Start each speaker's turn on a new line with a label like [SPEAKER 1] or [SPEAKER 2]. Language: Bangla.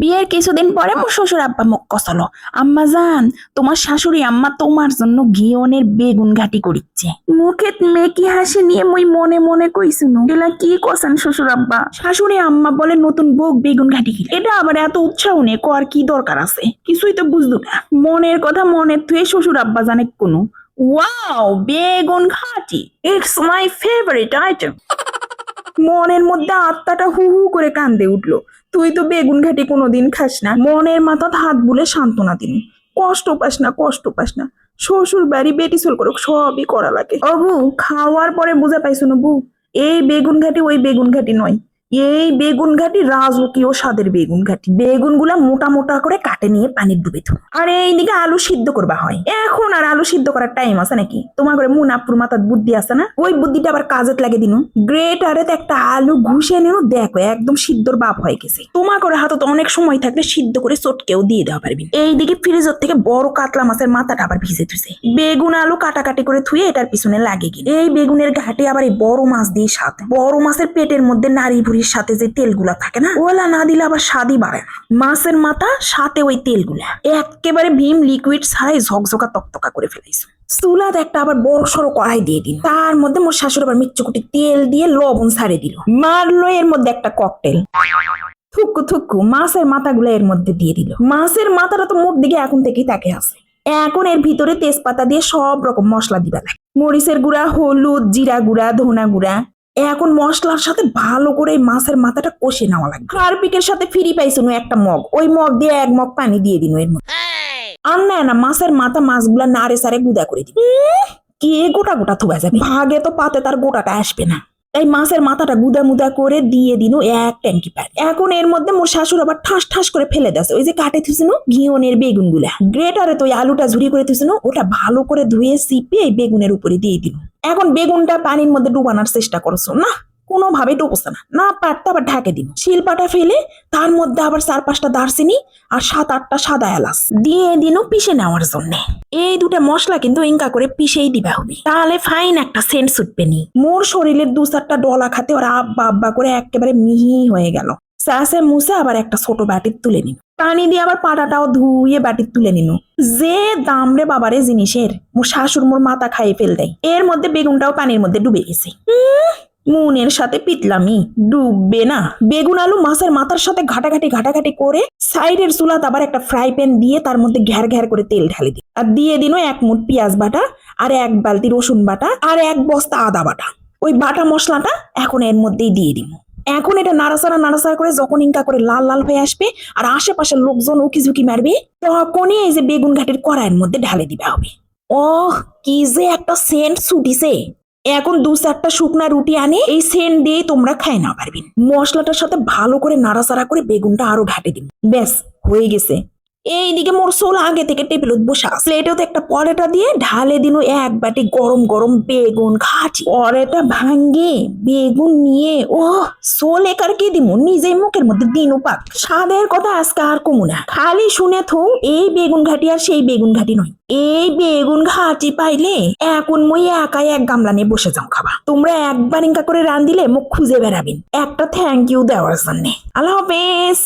[SPEAKER 1] বিয়ের কিছুদিন পরে মোর শ্বশুর আব্বা মুখ কষালো। আম্মা জান তোমার শাশুড়ি আম্মা তোমার জন্য ঘিওনের বেগুন ঘাটি করিচ্ছে। মুখে মেকি হাসি নিয়ে মুই মনে মনে কইছিনু এলা কি কষান শ্বশুর আব্বা? শাশুড়ি আম্মা বলে নতুন বউক বেগুন ঘাটি এটা আবার এত উৎসাহ নেই কর কি দরকার আছে? কিছুই তো বুঝলো না। মনের কথা মনে থুয়ে শ্বশুর আব্বা জানে কোনো ওয়াও বেগুন ঘাটি ইটস মাই ফেভারিট আইটেম। মনের মধ্যে আত্মাটা হু হু করে কান্দে উঠল। তুই তো বেগুন ঘাটি কোনোদিন খাস না। মনের মাথা হাত বুলে সান্ত্বনা দিন কষ্ট পাস না, কষ্ট পাস না। শ্বশুর বাড়ি বেটি সোল করুক, সবই করা লাগে। অবু, খাওয়ার পরে বুঝা পাইছো না বু? এই বেগুন ঘাটি ওই বেগুন ঘাটি নয়। এই বেগুন ঘাটি রাজকীয় স্বাদের বেগুন ঘাটি। বেগুনগুলা মোটা মোটা করে কাটে নিয়ে পানির ডুবে থো আর এইদিকে আলু সিদ্ধ করবা হয়। এখন আর আলু সিদ্ধ করার টাইম আছে নাকি? তোমার ঘরে মুনাপুর মাথার বুদ্ধি আছে না? ওই বুদ্ধিটা আবার কাজে লাগে দিনু। গ্রেট আরে একটা আলু ঘুষে নিও দেখো একদম সিদ্ধর বাপ হয়ে গেছে। তোমার করে হাতে তো অনেক সময় থাকলে সিদ্ধ করে চটকেও দিয়ে দেওয়া পারবি। এইদিকে ফ্রিজের থেকে বড় কাতলা মাছের মাথাটা আবার ভিজে থুছে বেগুন আলু কাটাকাটি করে থুয়ে এটার পিছনে লাগে গিয়ে এই বেগুনের ঘাটে আবার এই বড় মাছ দিয়ে সাথে বড় মাছের পেটের মধ্যে নারী ভুড়ির সাথে যে তেলগুলা থাকে না, ওলা না দিলে আবার স্বাদই বাড়ে না। মাছের মাথা, সাথে ওই তেলগুলা। একেবারে ভীম লিকুইড ছাড়াই ঝকঝকা তকতকা করে ফেলাইছো। চুলাতে একটা আবার বড় সড়ো কড়াই দিয়ে দিল। তার মধ্যে মোর শাশুড়ি আবার মিচ্চকুটি তেল দিয়ে লবণ ছাড়ে দিল। মারলো এর মধ্যে একটা ককটেল থুকু থুকু মাছের মাথাগুলো এর মধ্যে দিয়ে দিল। মাছের মাথাটা তো মোট দিকে এখন থেকেই তাকে আছে। এখন এর ভিতরে তেজপাতা দিয়ে সব রকম মশলা দিবা লাগে। মরিচের গুঁড়া, হলুদ, জিরা গুঁড়া, ধনা গুঁড়া এখন মশলার সাথে ভালো করে মাছের মাথাটা কষে নেওয়া লাগবে। কার্পিকের সাথে ফিরি পাইছিল একটা মগ। ওই মগ দিয়ে এক মগ পানি দিয়ে দিন এর মধ্যে আর না না মাছের মাথা মাছগুলা নাড়ে সারে গুদা করে দিন কে গোটা গোটা থুবা যাবে? ভাগে তো পাতে তার গোটাটা আসবে না। এই মাছের মাথাটা গুদা মুদা করে দিয়ে দিন এক ট্যাঙ্কি পার এখন এর মধ্যে মোর শাশুড় আবার ঠাস ঠাস করে ফেলে দেয় ওই যে কাটে থুসিন ঘিওনের বেগুনগুলা গ্রেটারে তো ওই আলুটা ঝুড়ি করে থুসিন ওটা ভালো করে ধুয়ে, সিপে এই বেগুনের উপরে দিয়ে দিন। এখন বেগুনটা পানির মধ্যে ডুবানোর চেষ্টা করছ, না? কোনোভাবে ডুবছে না। না পারতে আবার ঢাকে দিন শিলপাটা ফেলে তার মধ্যে আবার চার পাঁচটা দারচিনি আর সাত আটটা সাদা এলাচ দিয়ে দিনও পিষে নেওয়ার জন্য। এই দুটা মশলা কিন্তু ইনকা করে পিষেই দিবা হবে। তাহলে ফাইন একটা সেন্ট ছুটবে নি মোর শরীরের দু চারটা ডলা খাতে ওরা আব্বা আব্বা করে একেবারে মিহি হয়ে গেল। সাসে মুসে আবার একটা ছোট বাটির তুলে নিন। পানি দিয়ে আবার পাটাটাও ধুয়ে বাটির তুলে নিন। যে দাম রে বাবারে জিনিসের, মোর শাশুর মোর মাথা খাইয়ে ফেল দেয় এর মধ্যে বেগুনটাও পানির মধ্যে ডুবে গেছে। মুনের সাথে পিতলামি, ডুববে না। বেগুন আলু মাছের মাথার সাথে ঘাটাঘাটি ঘাটাঘাটি করে সাইডের চুলাত আবার একটা ফ্রাই প্যান দিয়ে তার মধ্যে ঘ্যার ঘ্যার করে তেল ঢালি দিই। আর দিয়ে দিন এক মুঠ পেঁয়াজ বাটা, আর এক বালতি রসুন বাটা, আর এক বস্তা আদা বাটা। ওই বাটা মশলাটা এখন এর মধ্যেই দিয়ে দিব। এখন এটা নাড়াচাড়া নাড়াচাড়া করে যখন ইনকা করে লাল লাল হয়ে আসবে আর আশেপাশের লোকজন উকি ঝুঁকি মারবে, তখনই এই যে বেগুন ঘাটের কড়াইয়ের মধ্যে ঢালে দিবে হবে। ও কি যে একটা সেন্ট ছুটিছে। এখন দু চারটা শুকনা রুটি আনে, এই সেন্ট দিয়ে তোমরা খাই না পারবেন মশলাটার সাথে ভালো করে নাড়াচাড়া করে বেগুনটা আরও ঘাটে দিন ব্যাস, হয়ে গেছে। এইদিকে মোর সোল আগে থেকে টেবিলত বসা প্লেটেও তো একটা পরেটা দিয়ে ঢালে দিন এক বাটি গরম গরম বেগুন খাচ্ছি পরেটা ভাঙ্গে বেগুন নিয়ে ও সোল একার কে দিমু? নিজেই মুখের মধ্যে দিন পাক। স্বাদের কথা আজকে আর কমু না। খালি শুনে থো এই বেগুন ঘাটি আর সেই বেগুন ঘাটি নয়। এই বেগুন ঘাটি পাইলে এখন মই একাই এক গামলা নিয়ে বসে যাও খাবা। তোমরা একবার ইনকা করে রান দিলে মুখ খুঁজে বেড়াবেন। একটা থ্যাংক ইউ দেওয়ার জন্য। আল্লাহ হাফেজ।